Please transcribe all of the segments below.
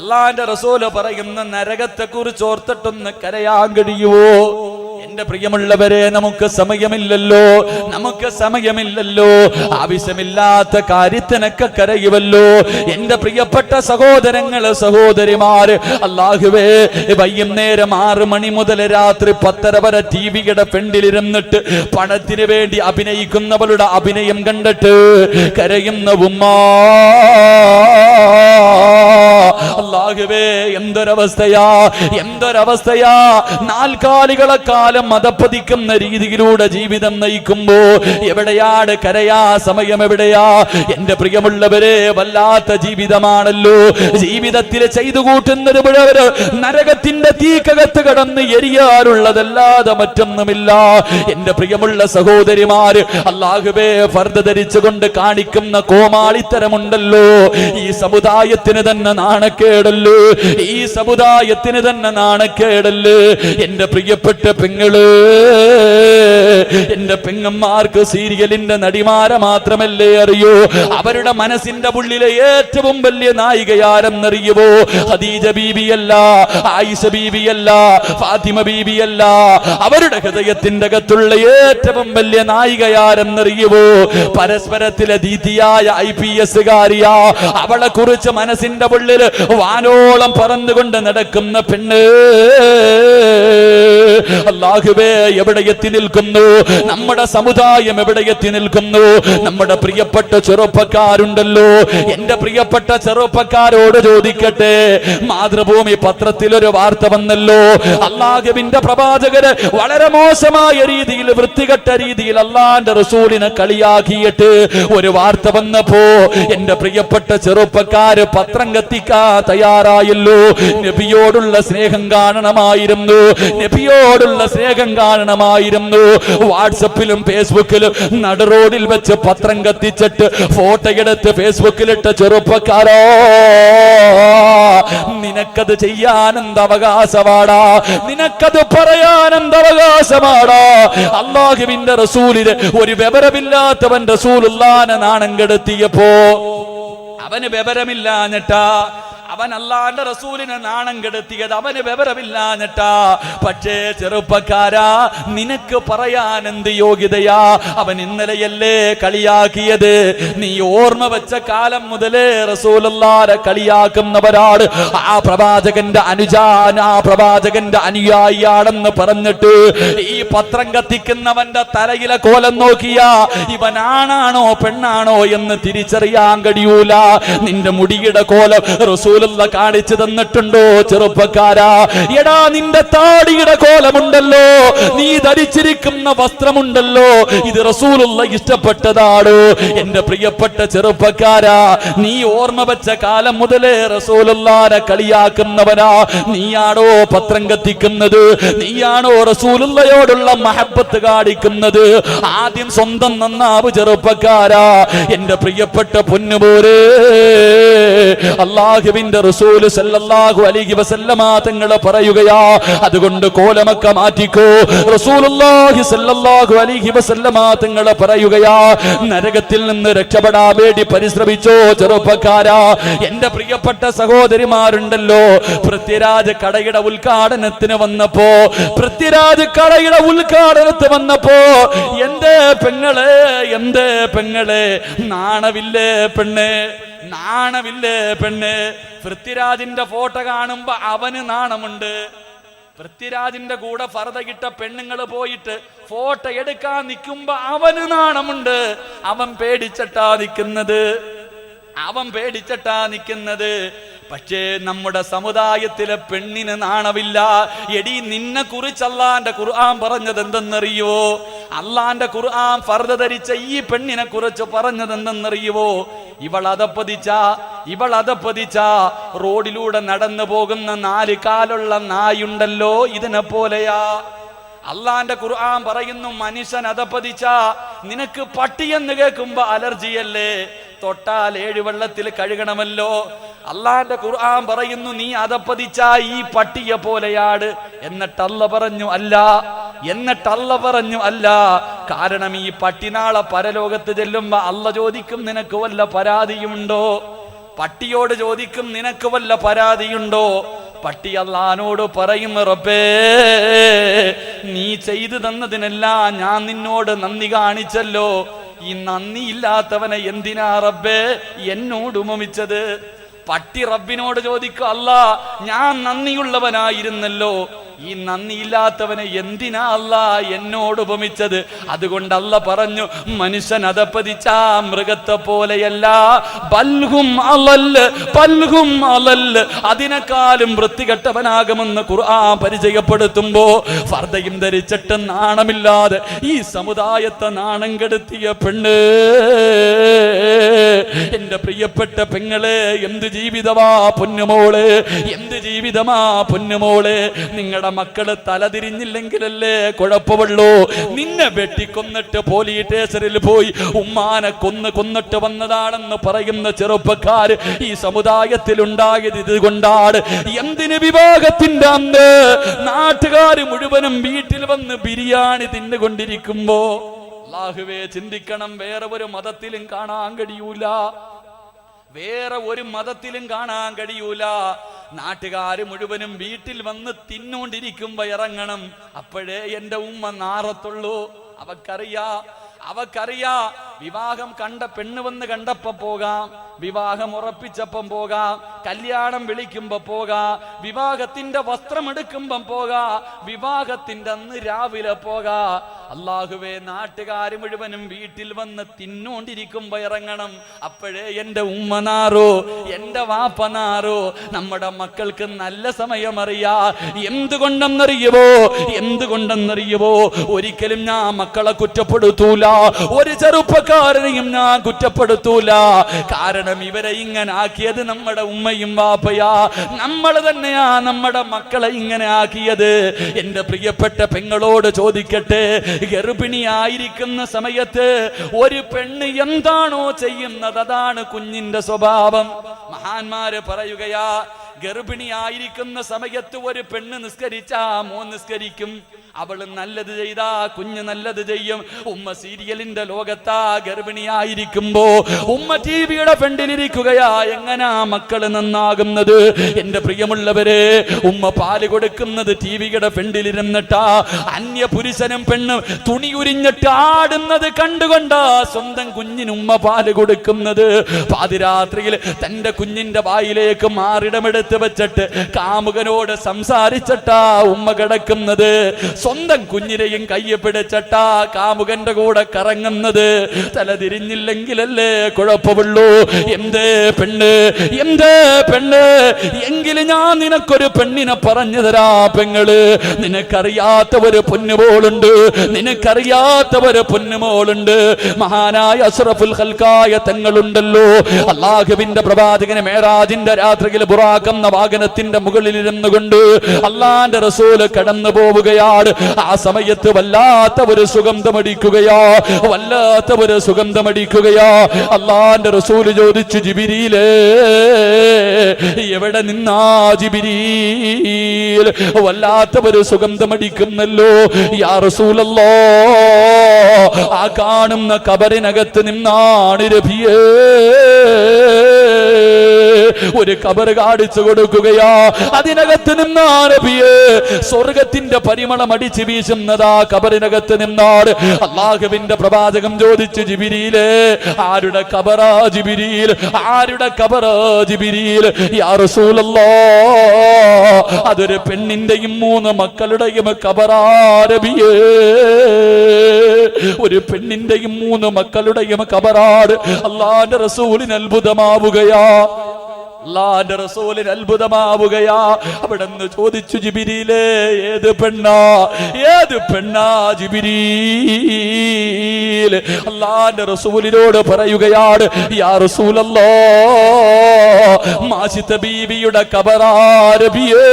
അള്ളാന്റെ റസൂൽ പറയുന്ന നരകത്തെ കുറിച്ച് ഓർത്തിട്ടൊന്ന് കരയാൻ കഴിയുവോ? എന്റെ പ്രിയമുള്ളവരെ നമുക്ക് സമയമില്ലല്ലോ. നമുക്ക് സമയമില്ലല്ലോ. ആവശ്യമില്ലാത്ത കാര്യത്തിനൊക്കെ കരയുവല്ലോ. എന്റെ പ്രിയപ്പെട്ട സഹോദരങ്ങൾ സഹോദരിമാര് അള്ളാഹുവേ വൈകുന്നേരം ആറ് മണി മുതൽ രാത്രി പത്തര വരെ ടി വിയുടെ ഫ്രണ്ടിലിരുന്നിട്ട് പണത്തിന് വേണ്ടി അഭിനയിക്കുന്നവളുടെ അഭിനയം കണ്ടിട്ട് കരയുന്ന ഉമ്മാ. അള്ളാഹുവേ എന്തൊരവസ്ഥയാ? എന്തൊരവസ്ഥയാ? നാൽക്കാലികളെ കാലം മതപ്പതിക്കുന്ന രീതിയിലൂടെ ജീവിതം നയിക്കുമ്പോ എവിടെയാണ് കരയാ? സമയം എവിടെയാ? എന്റെ പ്രിയമുള്ളവരെ വല്ലാത്ത ജീവിതമാണല്ലോ. ജീവിതത്തിൽ ചെയ്തു കൂട്ടുന്നത് മുഴുവൻ നരകത്തിന്റെ തീക്കകത്ത് കടന്ന് എരിയാറുള്ളതല്ലാതെ മറ്റൊന്നുമില്ല. എന്റെ പ്രിയമുള്ള സഹോദരിമാര് അള്ളാഹുബേ ഫർദ് ധരിച്ചുകൊണ്ട് കാണിക്കുന്ന കോമാളിത്തരമുണ്ടല്ലോ. ഈ സമുദായത്തിന് തന്നെ നാണക്കേടല്ലോ. ഈ സമുദായത്തിന് തന്നെ നാണക്കേടല്ലേ. എന്റെ പ്രിയപ്പെട്ട പെങ്ങൾ എന്റെ പെങ്ങന്മാർക്ക് സീരിയലിന്റെ നടിമാരെ മാത്രമല്ലേ അറിയോ? അവരുടെ മനസ്സിന്റെ ഉള്ളിലെ ഏറ്റവും വലിയ നായികയാരെന്നറിയുവോ? ഹദീജ ബീബിയല്ല ആയിഷ ബീബിയല്ല ഫാത്തിമ ബീബിയല്ല അവരുടെ ഹൃദയത്തിന്റെ അകത്തുള്ള ഏറ്റവും വലിയ നായികയാരെന്നറിയുവോ? പരസ്പരത്തിലെ ദീതിയായ ഐ പി എസ് കാരിയാ അവളെ കുറിച്ച് മനസ്സിന്റെ ഉള്ളിൽ വാനോളം പറന്നുകൊണ്ട് നടക്കുന്ന പെണ്ണ്. അള്ളാഹുവേ എവിടെ എത്തി നിൽക്കുന്നു? നമ്മുടെ സമുദായം എവിടെ എത്തി നിൽക്കുന്നു? നമ്മുടെ പ്രിയപ്പെട്ട ചെറുപ്പക്കാരുണ്ടല്ലോ. എന്റെ പ്രിയപ്പെട്ട ചെറുപ്പക്കാരോട് ചോദിക്കട്ടെ. മാതൃഭൂമി പത്രത്തിൽ ഒരു വാർത്ത വന്നല്ലോ. അള്ളാഹുവിന്റെ പ്രവാചകര് വളരെ മോശമായ രീതിയിൽ വൃത്തികെട്ട രീതിയിൽ അള്ളാന്റെ റസൂലിനെ കളിയാക്കിയിട്ട് ഒരു വാർത്ത വന്നപ്പോ എന്റെ പ്രിയപ്പെട്ട ചെറുപ്പക്കാര് പത്രം കത്തിക്കാ തയ്യാറായല്ലോ. നബിയോടുള്ള സ്നേഹം കാണണമായിരുന്നു. നബിയോടുള്ള സ്നേഹം കാണണമായിരുന്നു. വാട്സപ്പിലും ഫേസ്ബുക്കിലും നട റോഡിൽ വെച്ച് പത്രം കത്തിച്ചിട്ട് ഫോട്ടോ എടുത്ത് ഫേസ്ബുക്കിലിട്ട ചെറുപ്പക്കാരോ നിനക്കത് ചെയ്യാൻ അവകാശമാടാ? നിനക്കത് പറയാൻ അവകാശമാടാ? അള്ളാഹുവിന്റെ റസൂലിന് ഒരു വിവരമില്ലാത്തവൻ റസൂലുള്ളാനെ നാണം കെടുത്തിയപ്പോ അവന് വിവരമില്ലാഞ്ഞിട്ടാ അവൻ അല്ലാണ്ട് റസൂലിനെ നാണം കെടുത്തിയത് അവന് വിവരമില്ലാഞ്ഞിട്ടാ. പക്ഷേ ചെറുപ്പക്കാരാ നിനക്ക് പറയാൻ എന്ത് യോഗ്യതയാ? അവൻ ഇന്നലെയല്ലേ കളിയാക്കിയത്? നീ ഓർമ്മ വെച്ച കാലം മുതലേ റസൂലല്ലാരെ കളിയാക്കുന്നവരാണ്. ആ പ്രവാചകന്റെ അനുജാൻ ആ പ്രവാചകന്റെ അനുയായിയാണെന്ന് പറഞ്ഞിട്ട് ഈ പത്രം കത്തിക്കുന്നവന്റെ തലയിലെ കോലം നോക്കിയ ഇവനാണാണോ പെണ്ണാണോ എന്ന് തിരിച്ചറിയാൻ കഴിയൂല. നിന്റെ മുടിയുടെ കോലം റസൂലുള്ള കാണിച്ചു തന്നിട്ടുണ്ടോ ചെറുപ്പക്കാരാ? എടാ നിന്റെ താടിയുടെ കോലമുണ്ടല്ലോ. നീ ധരിച്ചിരിക്കുന്ന വസ്ത്രമുണ്ടല്ലോ. ഇത് റസൂലുള്ള ഇഷ്ടപ്പെട്ടതാണ്. എന്റെ പ്രിയപ്പെട്ട ചെറുപ്പക്കാരാ നീ ഓർമ്മ വെച്ച കാലം മുതലേ റസൂലുള്ളാരെ കളിയാക്കുന്നവനാ. നീയാണോ പത്രം കത്തിക്കുന്നത്? നീയാണോ റസൂലുള്ളയോടുള്ള മഹബത്ത് കാണിക്കുന്നത്? ആദ്യം സ്വന്തം നന്നാവ് ചെറുപ്പക്കാരാ. എന്റെ പ്രിയപ്പെട്ട പൊന്നുപോരേ അള്ളാഹുവിന്റെ റസൂൽ സല്ലല്ലാഹു അലൈഹി വസല്ലമ തങ്ങൾ പറയുകയാ അതുകൊണ്ട് കോലമക്ക മാറ്റിക്കോ. റസൂലുള്ളാഹി സല്ലല്ലാഹു അലൈഹി വസല്ലമ തങ്ങൾ പറയുകയാ നരകത്തിൽ നിന്ന് രക്ഷപ്പെടാൻ വേണ്ടി പരിശ്രമിച്ചോ ചെറുപ്പക്കാരാ. എന്റെ പ്രിയപ്പെട്ട സഹോദരിമാരുണ്ടല്ലോ പൃഥ്വിരാജ് കടയുടെ ഉദ്ഘാടനത്തിന് വന്നപ്പോ പൃഥ്വിരാജ് കടയുടെ ഉദ്ഘാടനത്തിന് വന്നപ്പോ എന്റെ പെങ്ങളെ എന്റെ പെങ്ങളെ നാണവില്ലേ പെണ്ണെ? നാണമില്ലേ പെണ്ണ്? പൃഥ്വിരാജിന്റെ ഫോട്ടോ കാണുമ്പോ അവന് നാണമുണ്ട്. പൃഥ്വിരാജിന്റെ കൂടെ ഫറത ഫർദകിട്ട പെണ്ണുങ്ങൾ പോയിട്ട് ഫോട്ടോ എടുക്കാൻ നിൽക്കുമ്പോ അവന് നാണമുണ്ട്. അവൻ പേടിച്ചട്ടാ നിൽക്കുന്നത്. അവൻ പേടിച്ചട്ടാ നിൽക്കുന്നത്. പക്ഷേ നമ്മുടെ സമുദായത്തിലെ പെണ്ണിന് നാണമില്ല. എടി നിന്നെ കുറിച്ച് അല്ലാന്റെ ഖുർആൻ പറഞ്ഞത് എന്തെന്നറിയോ അള്ളാന്റെ ഖുർആൻ ഫർദ ധരിച്ച ഈ പെണ്ണിനെ കുറിച്ച് പറഞ്ഞത് എന്തെന്നറിയുവോ? ഇവൾ അതപ്പതിച്ച ഇവൾ അതപ്പതിച്ച റോഡിലൂടെ നടന്നു പോകുന്ന നാല് കാലുള്ള നായുണ്ടല്ലോ ഇതിനെ പോലെയാ അള്ളാന്റെ ഖുർആൻ പറയുന്നു മനുഷ്യൻ അതപ്പതിച്ച നിനക്ക് പട്ടിയെന്ന് കേൾക്കുമ്പോ അലർജിയല്ലേ? തൊട്ടാൽ ഏഴ് വെള്ളത്തിൽ കഴുകണമല്ലോ. അള്ളാന്റെ ഖുർആൻ പറയുന്നു നീ അതപ്പതിച്ച ഈ പട്ടിയെ പോലെയാട്. എന്നിട്ടല്ല പറഞ്ഞു അല്ല. എന്നിട്ടല്ല പറഞ്ഞു അല്ല. കാരണം ഈ പട്ടിനാളെ പരലോകത്ത് ചെല്ലുമ്പോ അല്ല ചോദിക്കും നിനക്ക് വല്ല പരാതിയുണ്ടോ? പട്ടിയോട് ചോദിക്കും നിനക്ക് വല്ല പരാതിയുണ്ടോ? പട്ടി അള്ളഹാനോട് പറയും റബ്ബേ നീ ചെയ്തു തന്നതിനെല്ലാം ഞാൻ നിന്നോട് നന്ദി കാണിച്ചല്ലോ. ഈ നന്ദി ഇല്ലാത്തവനെ എന്തിനാ റബ്ബേ എന്നോട് ഉപമിച്ചത്? പട്ടി റബ്ബിനോട് ചോദിക്കും അല്ല ഞാൻ നന്ദിയുള്ളവനായിരുന്നല്ലോ. ഈ നന്ദിയില്ലാത്തവനെ എന്തിനാ അല്ല എന്നോട് ഉപമിച്ചത്? അതുകൊണ്ട് അല്ല പറഞ്ഞു മനുഷ്യൻ അതപ്പതിച്ച മൃഗത്തെ പോലെയല്ല. ബൽഹും അലല്ല് പൽഹും അലല്ല് അതിനേക്കാളും വൃത്തികെട്ടവനാകുമെന്ന് ഖുർആൻ പരിചയപ്പെടുത്തുമ്പോ ഫർദയും ധരിച്ചിട്ട് നാണമില്ലാതെ ഈ സമുദായത്തെ നാണം കെടുത്തിയ പെണ്ണ്. എന്റെ പ്രിയപ്പെട്ട പെങ്ങളെ എന്ത് ജീവിതമാ പൊന്നുമോൾ? എന്ത് ജീവിതമാ പൊന്നുമോൾ? നിങ്ങളുടെ മക്കൾ തലതിരിഞ്ഞില്ലെങ്കിലല്ലേ? കുഴപ്പമുള്ളൂ. നിന്നെ വെട്ടിക്കൊന്നിട്ട് പോലീസ് സ്റ്റേഷനിൽ പോയി ഉമ്മാനെ കൊന്ന് കൊന്നിട്ട് വന്നതാണെന്ന് പറയുന്ന ചെറുപ്പക്കാർ ഈ സമുദായത്തിൽ ഉണ്ടായത് ഇതുകൊണ്ടാണ്. എന്തിന് വിവാഹത്തിന്റെ അന്ന്? നാട്ടുകാർ മുഴുവനും വീട്ടിൽ വന്ന് ബിരിയാണി തിന്നുകൊണ്ടിരിക്കുമ്പോ അള്ളാഹുവേ ചിന്തിക്കണം. വേറെ ഒരു മതത്തിലും കാണാൻ കഴിയൂല. വേറെ ഒരു മതത്തിലും കാണാൻ കഴിയൂല. നാട്ടുകാര് മുഴുവനും വീട്ടിൽ വന്ന് തിന്നുകൊണ്ടിരിക്കുമ്പോ ഇറങ്ങണം. അപ്പോഴേ എന്റെ ഉമ്മ നാറത്തുള്ളൂ. അവക്കറിയാ അവക്കറിയാ. വിവാഹം കണ്ട പെണ്ണ് വന്ന് കണ്ടപ്പോ പോകാം. വിവാഹം ഉറപ്പിച്ചപ്പം പോകാം. കല്യാണം വിളിക്കുമ്പോ പോകാം. വിവാഹത്തിന്റെ വസ്ത്രം എടുക്കുമ്പം പോകാ. വിവാഹത്തിന്റെ അന്ന് രാവിലെ പോകാ. അള്ളാഹുവേ നാട്ടുകാർ മുഴുവനും വീട്ടിൽ വന്ന് തിന്നോണ്ടിരിക്കുമ്പോ ഇറങ്ങണം അപ്പോഴേ എന്റെ ഉമ്മനാറോ എന്റെ എന്റെ വാപ്പ നമ്മുടെ മക്കൾക്ക് നല്ല സമയം അറിയാ എന്തുകൊണ്ടെന്നറിയുവോ എന്തുകൊണ്ടെന്നറിയുവോ ഒരിക്കലും ഞാൻ മക്കളെ കുറ്റപ്പെടുത്തൂല. ഒരു ചെറുപ്പക്കാരനെയും ഞാൻ കുറ്റപ്പെടുത്തൂല. കാരണം ഇവരെ ഇങ്ങനെ ആക്കിയത് നമ്മുടെ ഉമ്മയും വാപ്പയാ. നമ്മൾ തന്നെയാ നമ്മുടെ മക്കളെ ഇങ്ങനെ ആക്കിയത്. എന്റെ പ്രിയപ്പെട്ട പെങ്ങളോട് ചോദിക്കട്ടെ ഗർഭിണിയായിരിക്കുന്ന സമയത്ത് ഒരു പെണ്ണ് എന്താണോ ചെയ്യുന്നത് അതാണ് കുഞ്ഞിന്റെ സ്വഭാവം. മഹാന്മാര് പറയുകയാ ഗർഭിണിയായിരിക്കുന്ന സമയത്ത് ഒരു പെണ്ണ് നിസ്കരിച്ചാ മോൻ നിസ്കരിക്കും. അവൾ നല്ലത് ചെയ്താ കുഞ്ഞ് നല്ലത് ചെയ്യും. ഉമ്മ സീരിയലിന്റെ ലോകത്താ ഗർഭിണിയായിരിക്കുമ്പോ ഉമ്മ ടി വിയുടെ ഫ്രണ്ടിലിരിക്കുകയാ. എങ്ങനാ മക്കൾ നന്നാകുന്നത്? എന്റെ പ്രിയമുള്ളവരെ ഉമ്മ പാൽ കൊടുക്കുന്നത് ടി വിയുടെ ഫ്രണ്ടിലിരുന്നിട്ടാ. അന്യ പുരുഷനും പെണ്ണും തുണി ഉരിഞ്ഞിട്ട് ആടുന്നത് കണ്ടുകൊണ്ടാ സ്വന്തം കുഞ്ഞിന് ഉമ്മ പാൽ കൊടുക്കുന്നത്. പാതിരാത്രിയിൽ തന്റെ കുഞ്ഞിന്റെ വായിലേക്ക് മാറിടമെടുത്ത് വെച്ചിട്ട് കാമുകനോട് സംസാരിച്ചിട്ടാ ഉമ്മ കിടക്കുന്നത്. സ്വന്തം കുഞ്ഞിനെയും കയ്യെ പിടിച്ചട്ടാ കാമുകന്റെ കൂടെ കറങ്ങുന്നത്. തല തിരിഞ്ഞില്ലെങ്കിലല്ലേ കുഴപ്പമുള്ളൂ? എന്തേ പെണ്ണ്? എന്തേ പെണ്ണ്? എങ്കിലും ഞാൻ നിനക്കൊരു പെണ്ണിനെ പറഞ്ഞു തരാ പെങ്ങൾ. നിനക്കറിയാത്ത ഒരു പൊന്നുമോളുണ്ട് നിനക്കറിയാത്ത ഒരു പൊന്നുമോളുണ്ട് മഹാനായ അസ്രഫുൽ ഹൽക്കായ തങ്ങളുണ്ടല്ലോ. അള്ളാഹുവിന്റെ പ്രവാചകന് മേരാജിന്റെ രാത്രിയിൽ ബുറാക്കുന്ന വാഹനത്തിന്റെ മുകളിൽ ഇരുന്നു കൊണ്ട് അള്ളാന്റെ റസൂൽ കടന്നു പോവുകയാണ് ആ സമയത്ത് വല്ലാത്ത ഒരു സുഗന്ധമടിക്കുകയാ വല്ലാത്ത ഒരു സുഗന്ധമടിക്കുകയാ. അള്ളാന്റെ റസൂൽ ചോദിച്ചു ജിബിരിയിലേ എവിടെ നിന്നാ ജിബിരിയിൽ വല്ലാത്ത ഒരു സുഗന്ധമടിക്കുന്നല്ലോ. യാ റസൂലല്ലോ ആ കാണുന്ന കബറിനകത്ത് നിന്നാണ് രഭിയേ. ഒരു കബറ് കാണിച്ചു കൊടുക്കുകയാ. അതിനകത്ത് നിന്നാണ് സ്വർഗത്തിന്റെ പരിമളം അടിച്ചു വീശുന്നതാ കബറിനകത്ത് നിന്നാണ്. അള്ളാഹുവിന്റെ പ്രവാചകം ചോദിച്ചു ജിബിരിയിലെ ആരുടെ കബറാ ജിബിരിയിൽ ആരുടെ കബറാ ജിബിരിയിൽ അതൊരു പെണ്ണിന്റെയും മൂന്ന് മക്കളുടെയും കബറാ നബിയേ. ഒരു പെണ്ണിന്റെയും മൂന്ന് മക്കളുടെയും കബറാട് അള്ളാന്റെ റസൂലിന് അത്ഭുതമാവുകയാ. അള്ളാന്റെ റസൂലിന് അത്ഭുതമാവുകയാ. അവിടെ നിന്ന് ചോദിച്ചു ജിബിരിയിലെ ഏത് പെണ്ണാ? ഏത് പെണ്ണാ ജിബിരീൽ? അള്ളാന്റെ റസൂലിനോട് പറയുകയാണ് യാ റസൂലല്ലോ മാസിത്ത ബീവിയുടെ കബറാരബിയേ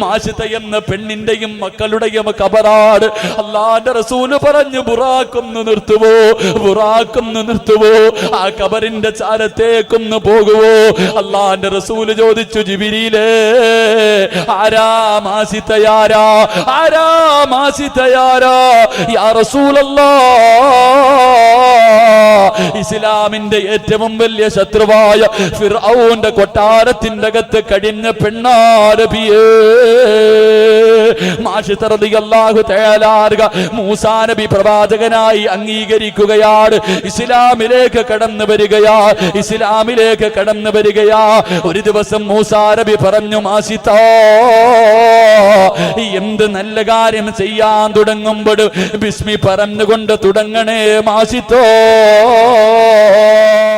മാഷിത എന്ന പെണ്ണിന്റെയും മക്കളുടെയും കബറാട് അള്ളാന്റെ റസൂൽ പറഞ്ഞു ബുറാക്കൊന്ന് നിർത്തുവോ ബുറാക്കൊന്ന് നിർത്തുവോ ആ കബറിന്റെ ചാരത്തേക്കൊന്ന് പോകുവോ? അള്ളാന്റെ റസൂൽ ചോദിച്ചു ജിബിരിയിലേ ആരാ മാസിത്തയാരാ ആരാ? മാസിത്തയാരാ യാ റസൂലല്ലാ ഇസ്ലാമിന്റെ ഏറ്റവും വലിയ ശത്രുവായ ഫിർഔന്റെ കൊട്ടാരത്തിന്റെ അകത്ത് കഴിഞ്ഞ പെണ്ണാരബിയേ മാഷിത്തറതിയല്ലാഹു തയ്യാലാറുക മൂസാ നബി പ്രവാചകനായി അംഗീകരിക്കുകയാണ്. ഇസ്ലാമിലേക്ക് കടന്നു വരികയാ. ഇസ്ലാമിലേക്ക് കടന്നു വരികയാ. ഒരു ദിവസം മൂസാ നബി പറഞ്ഞു മാസിത്തോ എന്ത് നല്ല കാര്യം ചെയ്യാൻ തുടങ്ങുമ്പോഴും ബിസ്മി പറഞ്ഞുകൊണ്ട് തുടങ്ങണേ മാസിത്തോ